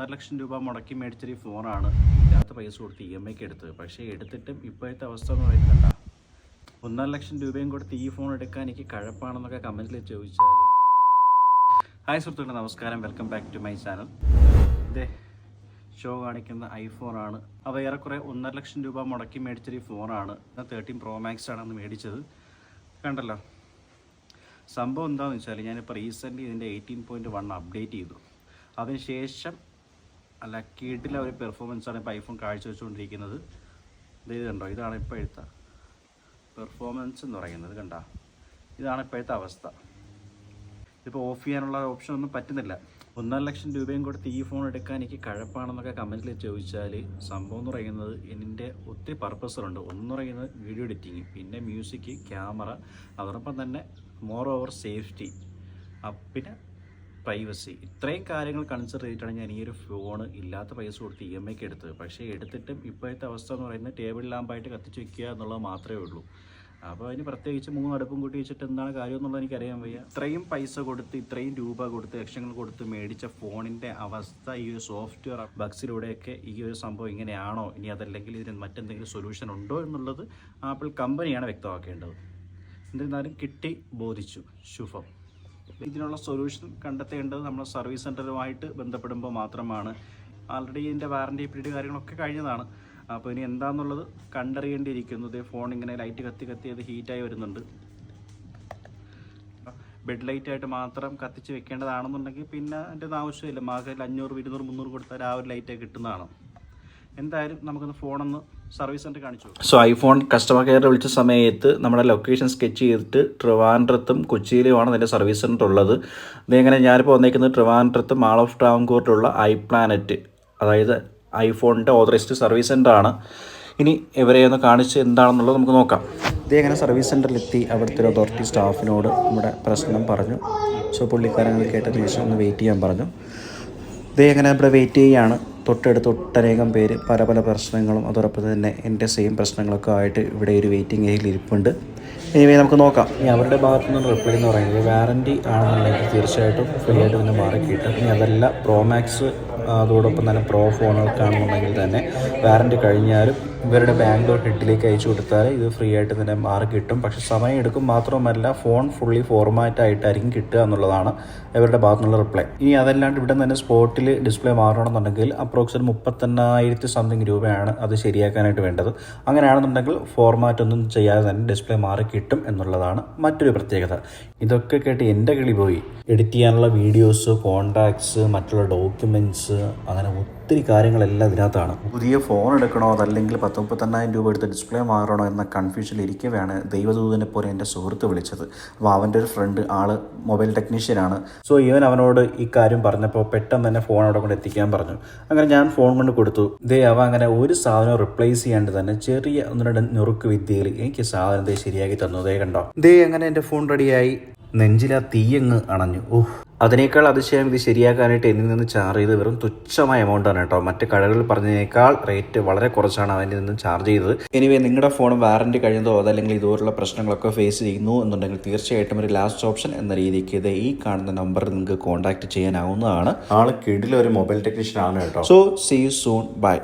ഒന്നര ലക്ഷം രൂപ മുടക്കി മേടിച്ചൊരു ഫോണാണ്. ഇല്ലാത്ത പൈസ കൊടുത്ത് ഇ എം ഐക്ക് എടുത്തത് പക്ഷേ എടുത്തിട്ടും ഇപ്പോഴത്തെ അവസ്ഥ ഒന്നും പറയുന്നത് ഒന്നര ലക്ഷം രൂപയും കൊടുത്ത് ഈ ഫോൺ എടുക്കാൻ എനിക്ക് കഴപ്പാണെന്നൊക്കെ കമന്റിൽ ചോദിച്ചാൽ ഹായ് സുഹൃത്തുക്കളെ നമസ്കാരം. Welcome back to my channel. ഇതേ ഷോ കാണിക്കുന്ന ഐഫോണാണ് അവ ഏറെക്കുറെ ഒന്നര ലക്ഷം രൂപ മുടക്കി മേടിച്ചൊരു ഫോണാണ്. തേർട്ടീൻ പ്രോ മാക്സ് ആണ് അന്ന് മേടിച്ചത്. കണ്ടല്ലോ. സംഭവം എന്താണെന്ന് വെച്ചാൽ ഞാനിപ്പോൾ റീസെന്റ് ഇതിന്റെ എയ്റ്റീൻ പോയിന്റ് വൺ അപ്ഡേറ്റ് ചെയ്തു. അതിനുശേഷം ലക്കീഡിലെ ഒരു പെർഫോമൻസാണ് ഇപ്പോൾ ഐഫോൺ കാഴ്ചവെച്ചുകൊണ്ടിരിക്കുന്നത് ഇത് കണ്ടോ ഇതാണ് ഇപ്പോഴത്തെ പെർഫോമൻസ് എന്ന് പറയുന്നത് കണ്ട. ഇതാണ് ഇപ്പോഴത്തെ അവസ്ഥ. ഇതിപ്പോൾ ഓഫ് ചെയ്യാനുള്ള ഓപ്ഷൻ ഒന്നും പറ്റുന്നില്ല. ഒന്നര ലക്ഷം രൂപയും കൊടുത്ത് ഈ ഫോൺ എടുക്കാൻ എനിക്ക് കഴപ്പാണെന്നൊക്കെ കമന്റിൽ ചോദിച്ചാൽ സംഭവം എന്ന് പറയുന്നത് ഇതിന്റെ ഒത്തിരി പർപ്പസുകളുണ്ട് ഒന്ന് പറയുന്നത് വീഡിയോ എഡിറ്റിങ് പിന്നെ മ്യൂസിക് ക്യാമറ അതോടൊപ്പം തന്നെ മോർ ഓവർ സേഫ്റ്റി പിന്നെ പ്രൈവസി ഇത്രയും കാര്യങ്ങൾ കൺസിഡർ ചെയ്തിട്ടാണ് ഞാൻ ഈ ഒരു ഫോൺ ഇല്ലാത്ത പൈസ കൊടുത്ത് ഇ എം ഐക്ക് എടുത്തത്. പക്ഷേ എടുത്തിട്ടും ഇപ്പോഴത്തെ അവസ്ഥ എന്ന് പറയുന്നത് ടേബിൾ ലാമ്പായിട്ട് കത്തിച്ച് വെക്കുക എന്നുള്ളത് മാത്രമേ ഉള്ളൂ. അപ്പോൾ അതിന് പ്രത്യേകിച്ച് മൂന്ന് അടുപ്പും കൂട്ടി വെച്ചിട്ട് എന്താണ് കാര്യം എന്നുള്ളത് എനിക്കറിയാൻ വയ്യ. ഇത്രയും പൈസ കൊടുത്ത് ഇത്രയും രൂപ കൊടുത്ത് ലക്ഷങ്ങൾ കൊടുത്ത് മേടിച്ച ഫോണിന്റെ അവസ്ഥ ഈ ഒരു സോഫ്റ്റ്വെയർ ബഗ്സിലൂടെയൊക്കെ ഈ ഒരു സംഭവം ഇങ്ങനെയാണോ? ഇനി അതല്ലെങ്കിൽ ഇതിന് മറ്റെന്തെങ്കിലും സൊല്യൂഷൻ ഉണ്ടോ എന്നുള്ളത് ആപ്പിൾ കമ്പനിയാണ് വ്യക്തമാക്കേണ്ടത്. എന്നിരുന്നാലും കിട്ടി ബോധിച്ചു. ശുഭം. ഇതിനുള്ള സൊല്യൂഷൻ കണ്ടെത്തേണ്ടത് നമ്മൾ സർവീസ് സെന്ററുമായിട്ട് ബന്ധപ്പെടുമ്പോൾ മാത്രമാണ്. ആൾറെഡി ഇതിന്റെ വാറന്റി പീരീഡ് കാര്യങ്ങളൊക്കെ കഴിഞ്ഞതാണ്. അപ്പോൾ ഇനി എന്താണെന്നുള്ളത് കണ്ടറിയേണ്ടിയിരിക്കുന്നു. ഇതേ ഫോൺ ഇങ്ങനെ ലൈറ്റ് കത്തി കത്തി അത് ഹീറ്റായി വരുന്നുണ്ട്. ബെഡ് ലൈറ്റ് ആയിട്ട് മാത്രം കത്തിച്ച് വെക്കേണ്ടതാണെന്നുണ്ടെങ്കിൽ പിന്നെ അതിന്റെ ആവശ്യമില്ല. മാർക്കറ്റിൽ അഞ്ഞൂറ് ഇരുന്നൂറ് മുന്നൂറ് കൊടുത്താൽ ആ ഒരു ലൈറ്റായി കിട്ടുന്നതാണ്. എന്തായാലും നമുക്കൊന്ന് ഫോണൊന്ന് സർവീസ് സെന്റർ കാണിച്ചു സോ ഐഫോൺ കസ്റ്റമർ കെയർ വിളിച്ച സമയത്ത് നമ്മുടെ ലൊക്കേഷൻ സ്കെച്ച് ചെയ്തിട്ട് ട്രിവാൻഡ്രത്തും കൊച്ചിയിലുമാണ് അതിന്റെ സർവീസ് സെന്റർ ഉള്ളത്. ഇതെങ്ങനെ ഞാനിപ്പോൾ വന്നേക്കുന്നത് ട്രിവാൻഡ്രത്ത് മാൾ ഓഫ് ട്രാവൻകൂറിലുള്ള ഐ പ്ലാനറ്റ് അതായത് ഐഫോണിന്റെ ഓതറൈസ്ഡ് സർവീസ് സെന്റർ ആണ്. ഇനി ഇവരെ ഒന്ന് കാണിച്ച് എന്താണെന്നുള്ളത് നമുക്ക് നോക്കാം. ഇതെങ്ങനെ അങ്ങനെ സർവീസ് സെന്ററിലെത്തി അവിടുത്തെ ഒരു അതോറിറ്റി സ്റ്റാഫിനോട് നമ്മുടെ പ്രശ്നം പറഞ്ഞു. സോ പുള്ളിക്കാരങ്ങൾ കേട്ടതിന് ശേഷം ഒന്ന് വെയിറ്റ് ചെയ്യാൻ പറഞ്ഞു. ഇതേ അങ്ങനെ ഇവിടെ വെയിറ്റ് ചെയ്യുകയാണ് തൊട്ടടുത്ത് ഒട്ടനേകം പേര് പല പല പ്രശ്നങ്ങളും അതോടൊപ്പം തന്നെ എന്റെ സെയിം പ്രശ്നങ്ങളൊക്കെ ആയിട്ട് ഇവിടെ ഒരു വെയിറ്റിംഗ് ഏരിയയിൽ ഇരിപ്പുണ്ട്. ഇനി നമുക്ക് നോക്കാം. ഇനി അവരുടെ ഭാഗത്തു നിന്ന് റിപ്ലൈ എന്ന് പറയുന്നത് വാറന്റി ആണെന്നുണ്ടെങ്കിൽ തീർച്ചയായിട്ടും ഫ്രീ ആയിട്ട് തന്നെ മാറി കിട്ടും. ഇനി അതല്ല പ്രോ മാക്സ് അതോടൊപ്പം തന്നെ പ്രോ ഫോണുകൾക്കാണെന്നുണ്ടെങ്കിൽ തന്നെ വാറന്റി കഴിഞ്ഞാലും ഇവരുടെ ബാംഗ്ലൂർ ഹെഡിലേക്ക് അയച്ചു കൊടുത്താൽ ഇത് ഫ്രീ ആയിട്ട് തന്നെ മാറി കിട്ടും. പക്ഷേ സമയം എടുക്കും മാത്രമല്ല ഫോൺ ഫുള്ളി ഫോർമാറ്റ് ആയിട്ടായിരിക്കും കിട്ടുക എന്നുള്ളതാണ് ഇവരുടെ ഭാഗത്തുള്ള റിപ്ലൈ ഇനി അതല്ലാണ്ട് ഇവിടെ തന്നെ സ്പോട്ടിൽ ഡിസ്പ്ലേ മാറണമെന്നുണ്ടെങ്കിൽ അപ്രോക്സിമേറ്റ് മുപ്പത്തെണ്ണായിരത്തി സംതിങ് രൂപയാണ് അത് ശരിയാക്കാനായിട്ട് വേണ്ടത്. അങ്ങനെയാണെന്നുണ്ടെങ്കിൽ ഫോർമാറ്റ് ഒന്നും ചെയ്യാതെ തന്നെ ഡിസ്പ്ലേ മാറി കിട്ടും എന്നുള്ളതാണ് മറ്റൊരു പ്രത്യേകത. ഇതൊക്കെ കേട്ട് എന്റെ കിളി പോയി. എഡിറ്റ് ചെയ്യാനുള്ള വീഡിയോസ് കോണ്ടാക്ട്സ് മറ്റുള്ള ഡോക്യുമെന്റ്സ് അങ്ങനെ ഒത്തിരി കാര്യങ്ങളെല്ലാം ഇതിനകത്താണ്. പുതിയ ഫോൺ എടുക്കണോ അതല്ലെങ്കിൽ പത്ത് മുപ്പത്തെണ്ണായിരം രൂപ എടുത്ത് ഡിസ്പ്ലേ മാറണോ എന്ന കൺഫ്യൂഷനിൽ ഇരിക്കവെയാണ് ദൈവദൂതനെ പോലെ എന്റെ സുഹൃത്ത് വിളിച്ചത്. അപ്പോൾ അവന്റെ ഒരു ഫ്രണ്ട് ആൾ മൊബൈൽ ടെക്നീഷ്യനാണ് സോ ഇവൻ അവനോട് ഈ കാര്യം പറഞ്ഞപ്പോൾ പെട്ടെന്ന് തന്നെ ഫോൺ അവിടെ കൊണ്ട് എത്തിക്കാൻ പറഞ്ഞു. അങ്ങനെ ഞാൻ ഫോൺ കൊണ്ട് കൊടുത്തു. ദേ അവ അങ്ങനെ ഒരു സാധനം റിപ്ലേസ് ചെയ്യാണ്ട് തന്നെ ചെറിയ ഒന്ന് രണ്ട് നുറുക്ക് വിദ്യയിൽ എനിക്ക് സാധനം ദേ ശരിയാക്കി തന്നു. ദേ കണ്ടോ? ദേ അങ്ങനെ എന്റെ ഫോൺ റെഡിയായി നെഞ്ചിൽ ആ തീയങ്ങ് അണഞ്ഞു. ഓഹ് അതിനേക്കാൾ അതിശയം ഇത് ശരിയാക്കാനായിട്ട് എന്നിൽ നിന്ന് ചാർജ് ചെയ്ത് വെറും തുച്ഛമായ എമൗണ്ട് ആണ് കേട്ടോ. മറ്റു കടകളിൽ പറഞ്ഞതിനേക്കാൾ റേറ്റ് വളരെ കുറച്ചാണ് അതിൽ നിന്ന് ചാർജ് ചെയ്തത്. എനിവേ നിങ്ങളുടെ ഫോൺ വാറണ്ടി കഴിഞ്ഞതോ അതല്ലെങ്കിൽ ഇതുപോലുള്ള പ്രശ്നങ്ങളൊക്കെ ഫേസ് ചെയ്യുന്നു എന്നുണ്ടെങ്കിൽ തീർച്ചയായിട്ടും ഒരു ലാസ്റ്റ് ഓപ്ഷൻ എന്ന രീതിക്ക് ഇത് ഈ കാണുന്ന നമ്പർ നിങ്ങൾക്ക് കോൺടാക്ട് ചെയ്യാനാവുന്നതാണ്. ആൾ കിടിലൊരു മൊബൈൽ ടെക്നീഷ്യൻ ആണ് കേട്ടോ. So see you soon bye